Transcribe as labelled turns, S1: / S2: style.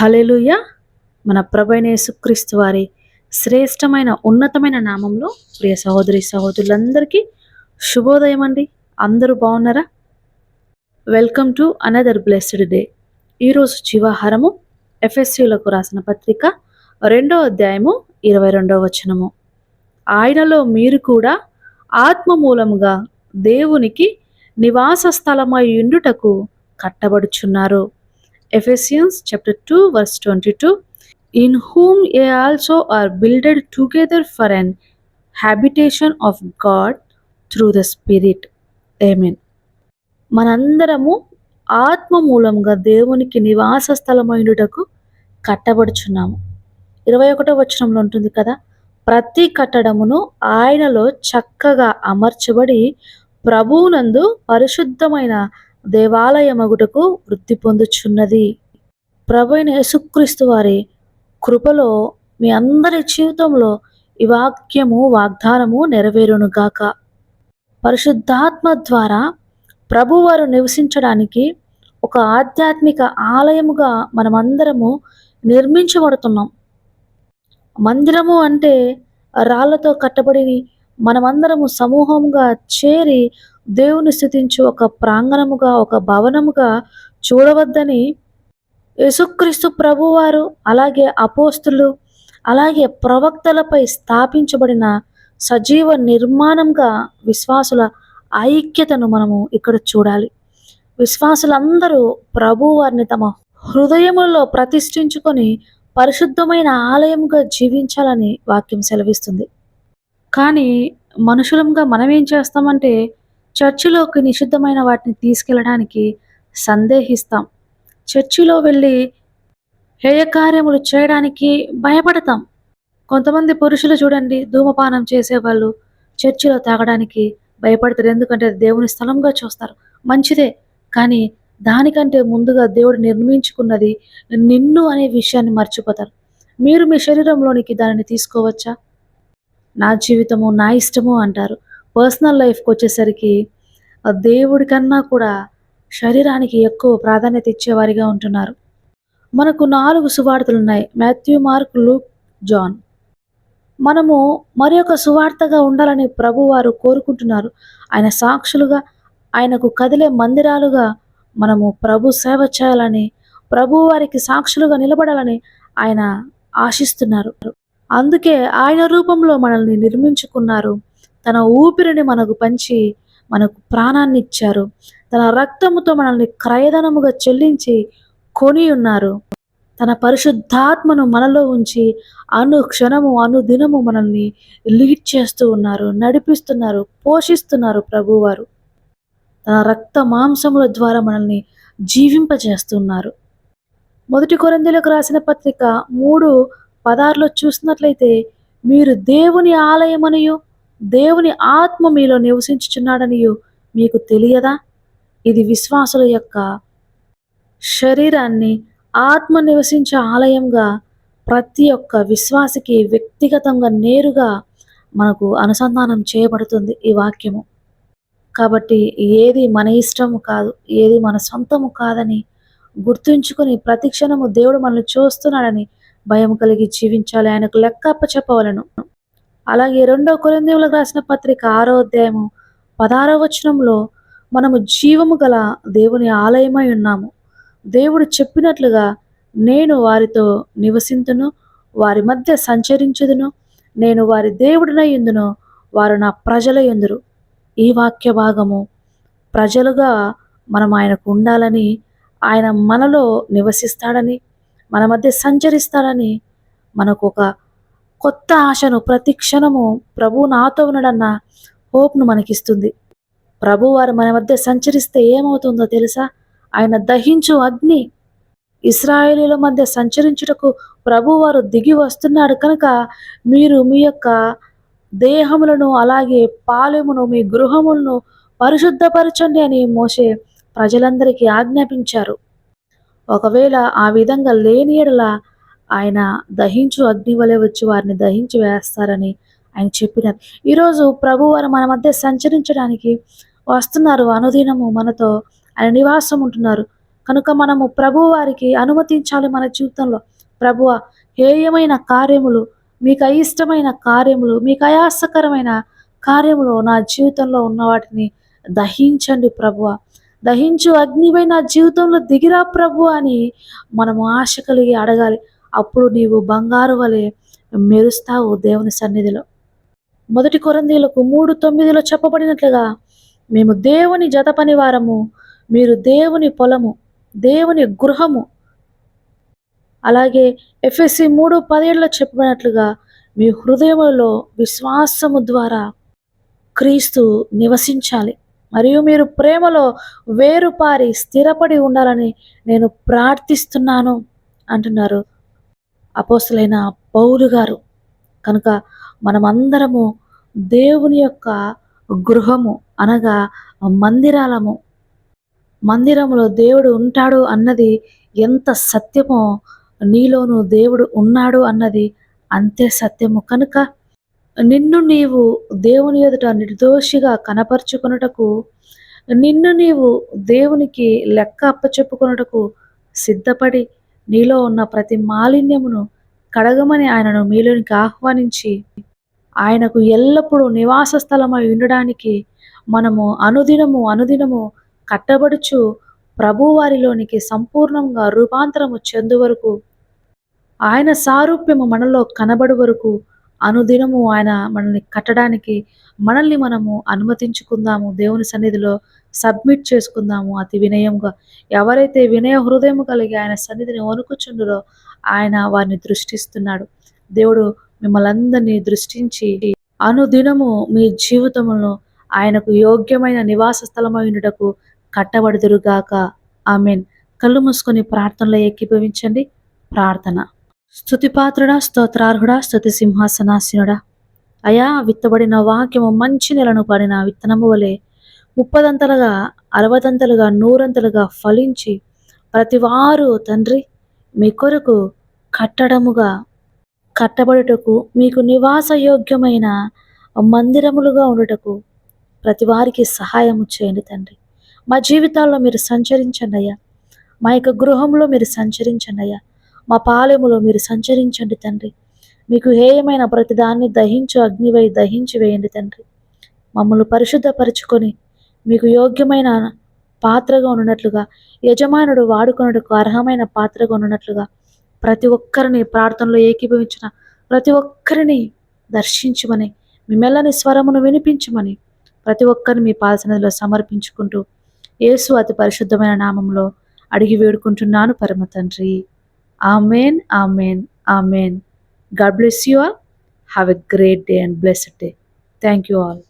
S1: Hallelujah మన ప్రభైనేసుక్రీస్తు వారి శ్రేష్టమైన ఉన్నతమైన నామంలో ప్రియ సహోదరి సహోదరులందరికీ శుభోదయం అండి. అందరూ బాగున్నారా? Welcome to another blessed day ఈరోజు జీవాహారము ఎఫ్ఎస్యులకు రాసిన పత్రిక రెండో అధ్యాయము ఇరవై రెండవ వచనము. ఆయనలో మీరు కూడా ఆత్మ మూలముగా దేవునికి నివాస స్థలమై ఉండుటకు కట్టబడుచున్నారు. Ephesians chapter two verse twenty two in whom ye also are builded together for an habitation of God through the spirit I mean మనందరము ఆత్మ మూలంగా దేవునికి నివాస స్థలమైనటకు కట్టబడుచున్నాము. ఇరవై ఒకటో వచనంలో ఉంటుంది కదా? ప్రతి కట్టడమును ఆయనలో చక్కగా అమర్చబడి ప్రభువునందు పరిశుద్ధమైన దేవాలయమగుటకు వృద్ధి పొందుచున్నది. ప్రభు యేసుక్రీస్తు వారి కృపలో మీ అందరి జీవితంలో ఈ వాక్యము వాగ్దానము నెరవేరునుగాక పరిశుద్ధాత్మ ద్వారా ప్రభువారు నివసించడానికి ఒక ఆధ్యాత్మిక ఆలయముగా మనమందరము నిర్మించబడుతున్నాం. మందిరము అంటే రాళ్ళతో కట్టబడి మనమందరము సమూహంగా చేరి దేవుని స్థుతించు ఒక ప్రాంగణముగా ఒక భవనముగా చూడవద్దని యేసుక్రీస్తు ప్రభువారు అలాగే అపోస్తులు అలాగే ప్రవక్తలపై స్థాపించబడిన సజీవ నిర్మాణంగా విశ్వాసుల ఐక్యతను మనము ఇక్కడ చూడాలి. విశ్వాసులందరూ ప్రభువారిని తమ హృదయములో ప్రతిష్ఠించుకొని పరిశుద్ధమైన ఆలయముగా జీవించాలని వాక్యం సెలవిస్తుంది. కానీ మనుషులంగా మనం ఏం చేస్తామంటే చర్చిలోకి నిషిద్ధమైన వాటిని తీసుకెళ్ళడానికి సందేహిస్తాం. చర్చిలో వెళ్ళి హేయ కార్యములు చేయడానికి భయపడతాం. కొంతమంది పురుషులు చూడండి ధూమపానం చేసేవాళ్ళు చర్చిలో తాగడానికి భయపడతారు. ఎందుకంటే అది దేవుని స్థలంగా చూస్తారు. మంచిదే కానీ దానికంటే ముందుగా దేవుడు నిర్మించుకున్నది నిన్ను అనే విషయాన్ని మర్చిపోతారు. మీరు మీ శరీరంలోనికి దానిని తీసుకోవచ్చా? నా జీవితము నా ఇష్టము అంటారు. పర్సనల్ లైఫ్కి వచ్చేసరికి దేవుడి కన్నా కూడా శరీరానికి ఎక్కువ ప్రాధాన్యత ఇచ్చేవారిగా ఉంటున్నారు. మనకు నాలుగు సువార్తలు ఉన్నాయి. Matthew Mark Luke John. మనము మరి ఒక సువార్తగా ఉండాలని ప్రభువారు కోరుకుంటున్నారు. ఆయన సాక్షులుగా ఆయనకు కదిలే మందిరాలుగా మనము ప్రభు సేవ చేయాలని ప్రభు వారికి సాక్షులుగా నిలబడాలని ఆయన ఆశిస్తున్నారు. అందుకే ఆయన రూపంలో మనల్ని నిర్మించుకున్నారు తన ఊపిరిని మనకు పంచి మనకు ప్రాణాన్ని ఇచ్చారు తన రక్తముతో మనల్ని క్రయధనముగా చెల్లించి కొని ఉన్నారు. తన పరిశుద్ధాత్మను మనలో ఉంచి అను క్షణము అనుదినము మనల్ని లీడ్ చేస్తూ ఉన్నారు నడిపిస్తున్నారు పోషిస్తున్నారు ప్రభువారు. తన రక్త మాంసముల ద్వారా మనల్ని జీవింపజేస్తున్నారు. మొదటి కొరందీలకు రాసిన పత్రిక మూడు పదార్లో చూసినట్లయితే మీరు దేవుని ఆలయమనియు దేవుని ఆత్మ మీలో నివసించుచున్నాడని మీకు తెలియదా? ఇది విశ్వాసుల యొక్క శరీరాన్ని ఆత్మ నివసించే ఆలయంగా ప్రతి ఒక్క విశ్వాసికి వ్యక్తిగతంగా నేరుగా మనకు అనుసంధానం చేయబడుతుంది ఈ వాక్యము. కాబట్టి ఏది మన ఇష్టము కాదు ఏది మన సొంతము కాదని గుర్తుంచుకొని ప్రతి క్షణము దేవుడు మనల్ని చూస్తున్నాడని భయం కలిగి జీవించాలి. ఆయనకు లెక్కప్ప చెప్పవలను అలాగే రెండో కొరిందేవులకు రాసిన పత్రిక ఆరో అధ్యాయము పదారో వచనంలో మనము జీవము గల దేవుని ఆలయమై ఉన్నాము. దేవుడు చెప్పినట్లుగా నేను వారితో నివసింతును వారి మధ్య సంచరించుదును. నేను వారి దేవుడినై ఉందును వారు నా ప్రజల ఎందురు ఈ వాక్య భాగము ప్రజలుగా మనం ఆయనకు ఉండాలని ఆయన మనలో నివసిస్తాడని మన మధ్య సంచరిస్తాడని మనకు ఒక కొత్త ఆశను ప్రతి క్షణము ప్రభు నాతో ఉన్నాడన్న హోప్ను మనకిస్తుంది. ప్రభు వారు మన మధ్య సంచరిస్తే ఏమవుతుందో తెలుసా? ఆయన దహించు అగ్ని ఇస్రాయేలీల మధ్య సంచరించుటకు ప్రభువారు దిగి వస్తున్నాడు కనుక మీరు మీ యొక్క దేహములను అలాగే పాలెమును మీ గృహములను పరిశుద్ధపరచండి అని మోసే ప్రజలందరికీ ఆజ్ఞాపించారు. ఒకవేళ ఆ విధంగా లేని ఎడల ఆయన దహించు అగ్ని వలె వచ్చి వారిని దహించి వేస్తారని ఆయన చెప్పినారు. ఈరోజు ప్రభువారు మన మధ్య సంచరించడానికి వస్తున్నారు. అనుదినము మనతో ఆయన నివాసం ఉంటున్నారు. కనుక మనము ప్రభు వారికి అనుమతించాలి మన జీవితంలో. ప్రభువ హేయమైన కార్యములు మీకు అయిష్టమైన కార్యములు మీకు అయాసకరమైన కార్యములు నా జీవితంలో ఉన్న వాటిని దహించండి ప్రభువ. దహించు అగ్నిపై నా జీవితంలో దిగిరా ప్రభు అని మనము ఆశ కలిగి అడగాలి. అప్పుడు నీవు బంగారు వలె మెరుస్తావు దేవుని సన్నిధిలో. మొదటి కొరందీలకు మూడు తొమ్మిదిలో చెప్పబడినట్లుగా మేము దేవుని జత పని వారము మీరు దేవుని పొలము దేవుని గృహము. అలాగే ఎఫ్ఎస్సి మూడు పదేళ్ళలో చెప్పబడినట్లుగా మీ హృదయములో విశ్వాసము ద్వారా క్రీస్తు నివసించాలి. మరియు మీరు ప్రేమలో వేరుపారి స్థిరపడి ఉండాలని నేను ప్రార్థిస్తున్నాను అంటున్నారు. అపోస్తులైన పౌలు గారు. కనుక మనమందరము దేవుని యొక్క గృహము అనగా మందిరాలము. మందిరములో దేవుడు ఉంటాడు అన్నది ఎంత సత్యమో నీలోను దేవుడు ఉన్నాడు అన్నది అంతే సత్యము. కనుక నిన్ను నీవు దేవుని ఎదుట నిర్దోషిగా కనపరుచుకొనుటకు నిన్ను నీవు దేవునికి లెక్క అప్పచెప్పుకొనుటకు సిద్ధపడి నీలో ఉన్న ప్రతి మాలిన్యమును కడగమని ఆయనను మీలోనికి ఆహ్వానించి ఆయనకు ఎల్లప్పుడూ నివాస స్థలమై ఉండడానికి మనము అనుదినము అనుదినము కట్టబడుచు ప్రభువారిలోనికి సంపూర్ణంగా రూపాంతరము చెందు వరకు ఆయన సారూప్యము మనలో కనబడు వరకు అనుదినము ఆయన మనల్ని కట్టడానికి మనల్ని మనము అనుమతించుకుందాము దేవుని సన్నిధిలో సబ్మిట్ చేసుకుందాము అతి వినయంగా. ఎవరైతే వినయ హృదయం కలిగి ఆయన సన్నిధిని వణుకుచుండురో ఆయన వారిని దృష్టిస్తున్నాడు. దేవుడు మిమ్మల్ని అందరినీ దృష్టించి అనుదినము మీ జీవితంలో ఆయనకు యోగ్యమైన నివాస స్థలమైనటకు కట్టబడుదురుగాక. ఆమెన్. కళ్ళు మూసుకొని ప్రార్థనలో ఏకీభవించండి. ప్రార్థన. స్థుతిపాత్రుడా స్తోత్రార్హుడా స్థుతి సింహాసనాసీనుడా అయా విత్తబడిన వాక్యము మంచి నెలను పడిన విత్తనము వలె ముప్పదంతలుగా అరవదంతలుగా నూరంతలుగా ఫలించి ప్రతివారు తండ్రి మీ కొరకు కట్టడముగా కట్టబడుటకు మీకు నివాస యోగ్యమైన మందిరములుగా ఉండుటకు ప్రతి వారికి సహాయము చేయండి తండ్రి. మా జీవితాల్లో మీరు సంచరించండి అయ్యా. మా యొక్క గృహంలో మీరు సంచరించండి అయ్యా. మా పాలెములో మీరు సంచరించండి తండ్రి. మీకు హేయమైన ప్రతిదాన్ని దహించు అగ్నివై దహించి వేయండి తండ్రి. మమ్మల్ని పరిశుద్ధపరచుకొని మీకు యోగ్యమైన పాత్రగా ఉన్నట్లుగా యజమానుడు వాడుకున్నట్టుకు అర్హమైన పాత్రగా ఉన్నట్లుగా ప్రతి ఒక్కరిని ప్రార్థనలో ఏకీభవించిన ప్రతి ఒక్కరిని దర్శించమని మీ మెల్లని స్వరమును వినిపించమని ప్రతి ఒక్కరిని మీ పాదసనదిలో సమర్పించుకుంటూ యేసు అతి పరిశుద్ధమైన నామంలో అడిగి వేడుకుంటున్నాను పరమ తండ్రి. Amen, Amen, Amen. God bless you all. Have a great day and blessed day. Thank you all.